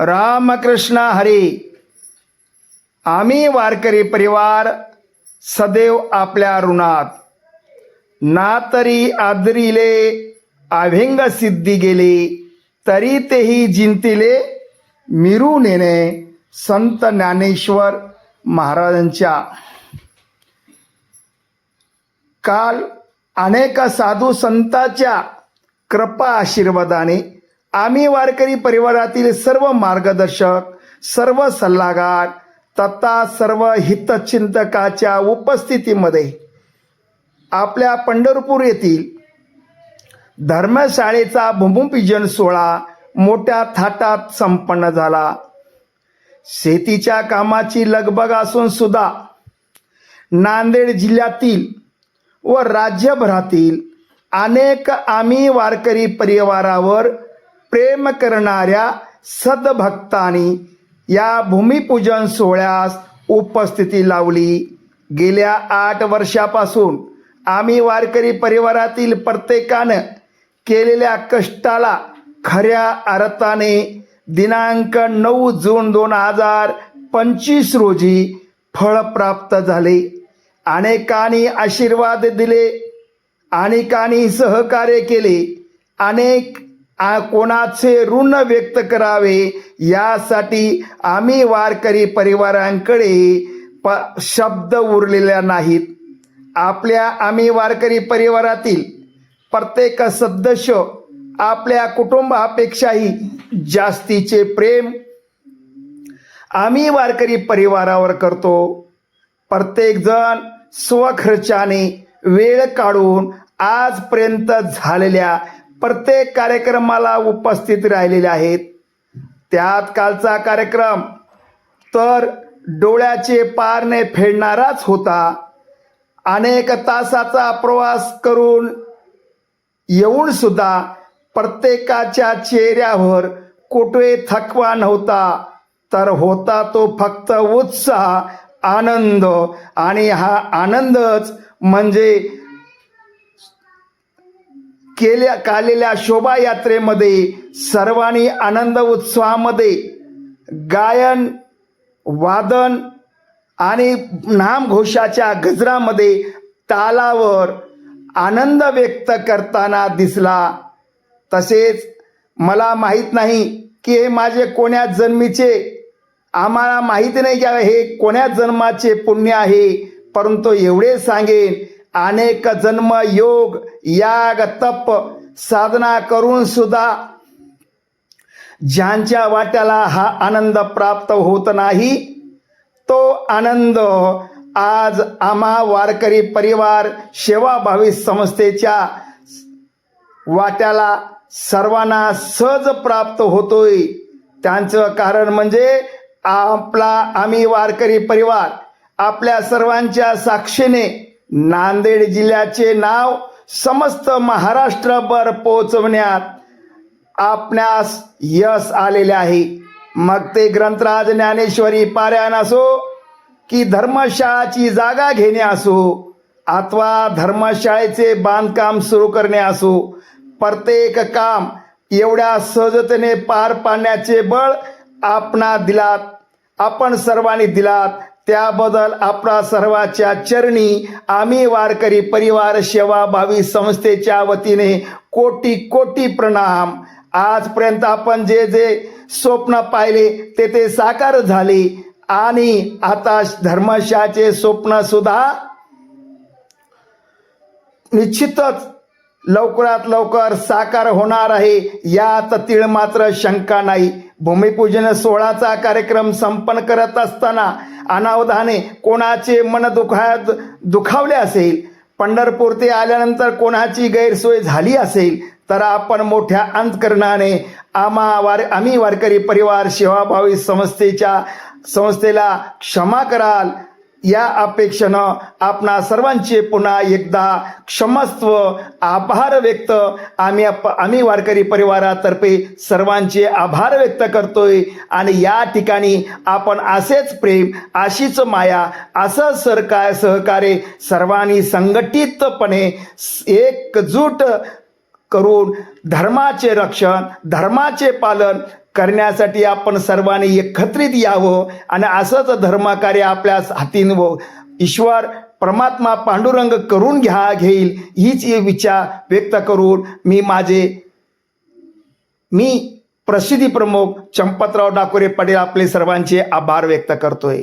रामकृष्ण हरी. आम्ही वारकरी परिवार सदैव आपल्या ऋणात. ना तरी आदरिले अभिंग सिद्धी गेले तरी तेही जिंतिले मिरू नेणे संत ज्ञानेश्वर महाराजांच्या. काल अनेक साधू संतांच्या कृपा आशीर्वादाने आम्ही वारकरी परिवारातील सर्व मार्गदर्शक सर्व सल्लागार तथा सर्व हितचिंतकाच्या उपस्थितीमध्ये आपल्या पंढरपूर येथील धर्मशाळेचा भूमिपूजन सोहळा मोठ्या थाटात संपन्न झाला. शेतीच्या कामाची लगबग असून सुद्धा नांदेड जिल्ह्यातील व राज्यभरातील अनेक आम्ही वारकरी परिवारावर प्रेम करणाऱ्या सदभक्तांनी या भूमिपूजन सोहळ्यास उपस्थिती लावली. गेल्या आठ वर्षापासून आम्ही वारकरी परिवारातील प्रत्येकानं केलेल्या कष्टाला खऱ्या अर्थाने दिनांक नऊ जून दोन हजार पंचवीस रोजी फळ प्राप्त झाले. अनेकांनी आशीर्वाद दिले. अनेकांनी सहकार्य केले. अनेक कोणाचे ऋण व्यक्त करावे यासाठी आम्ही वारकरी परिवारांकडे प शब्द उरलेल्या नाहीत. आपल्या आम्ही वारकरी परिवारातील प्रत्येक सदस्य आपल्या कुटुंबापेक्षाही जास्तीचे प्रेम आम्ही वारकरी परिवारावर करतो. प्रत्येकजण स्वखर्चाने वेळ काढून आजपर्यंत झालेल्या प्रत्येक कार्यक्रमाला उपस्थित राहिलेले आहेत. त्यात कालचा कार्यक्रम तर डोळ्याचे पारणे फेडणाराच होता. अनेक तासाचा प्रवास करून येऊन सुद्धा प्रत्येकाच्या चेहऱ्यावर कुठे थकवा नव्हता. तर होता तो फक्त उत्साह आनंद आणि हा आनंदच म्हणजे केल्या कालेल्या शोभायात्रेमध्ये सर्वांनी आनंद उत्सवामध्ये गायन वादन आणि नामघोषाच्या गजरामध्ये तालावर आनंद व्यक्त करताना दिसला. तसेच मला माहीत नाही की हे माझे कोण्या जन्मीचे आम्हाला माहीत नाही की हे कोण्या जन्माचे पुण्य आहे परंतु एवढे सांगेन अनेक जन्म योग याग तप साधना करून सुद्धा ज्यांच्या वाट्याला हा आनंद प्राप्त होत नाही तो आनंद आज आम्हा वारकरी परिवार सेवाभावी संस्थेच्या वाट्याला सर्वांना सहज प्राप्त होतोय. त्यांचं कारण म्हणजे आपला आम्ही वारकरी परिवार आपल्या सर्वांच्या साक्षीने नांदेड जिल्ह्याचे नाव समस्त महाराष्ट्रभर पोचवण्यात आपणास यश आलेले आहे. मग ते ग्रंथराज ज्ञानेश्वरी पारायण असो की धर्मशाळाची जागा घेणे असो अथवा धर्मशाळेचे बांधकाम सुरू करणे असो प्रत्येक काम एवढ्या सहजतेने पार पाडण्याचे बळ आपणा दिलात आपण सर्वांनी दिलात त्याबद्दल आपला सर्वाच्या चरणी आम्ही वारकरी परिवार सेवाभावी संस्थेच्या वतीने कोटी कोटी प्रणाम. आजपर्यंत आपण जे जे स्वप्न पाहिले ते ते साकार झाले. आणि आता धर्मशाचे स्वप्न सुद्धा निश्चितच लवकरात लवकर साकार होणार आहे. यात तीळ मात्र शंका नाही. भूमिपूजन सोहळाचा कार्यक्रम संपन्न करत असताना अनावधाने कोणाचे मन दुखा दुखावले असेल पंढरपूर ते आल्यानंतर कोणाची गैरसोय झाली असेल तर आपण मोठ्या अंतकरणाने आम्हा वार आम्ही वारकरी परिवार सेवाभावी संस्थेच्या संस्थेला क्षमा कराल. या अपेक्षेनं आपणा सर्वांचे पुन्हा एकदा क्षमस्व आभार व्यक्त. आम्ही आम्ही वारकरी परिवारातर्फे सर्वांचे आभार व्यक्त करतोय. आणि या ठिकाणी आपण असेच प्रेम अशीच माया असं सरकार सहकार्य सर्वांनी संघटितपणे एकजूट करून धर्माचे रक्षण धर्माचे पालन करण्यासाठी आपण सर्वांनी एकत्रित यावं आणि असंच धर्मकार्य आपल्या हातीन व ईश्वर परमात्मा पांडुरंग करून घ्या घेईल. हीच विचार व्यक्त करून मी माझे मी प्रसिद्धी प्रमुख चंपतराव डाकोरे पाटील आपले सर्वांचे आभार व्यक्त करतोय.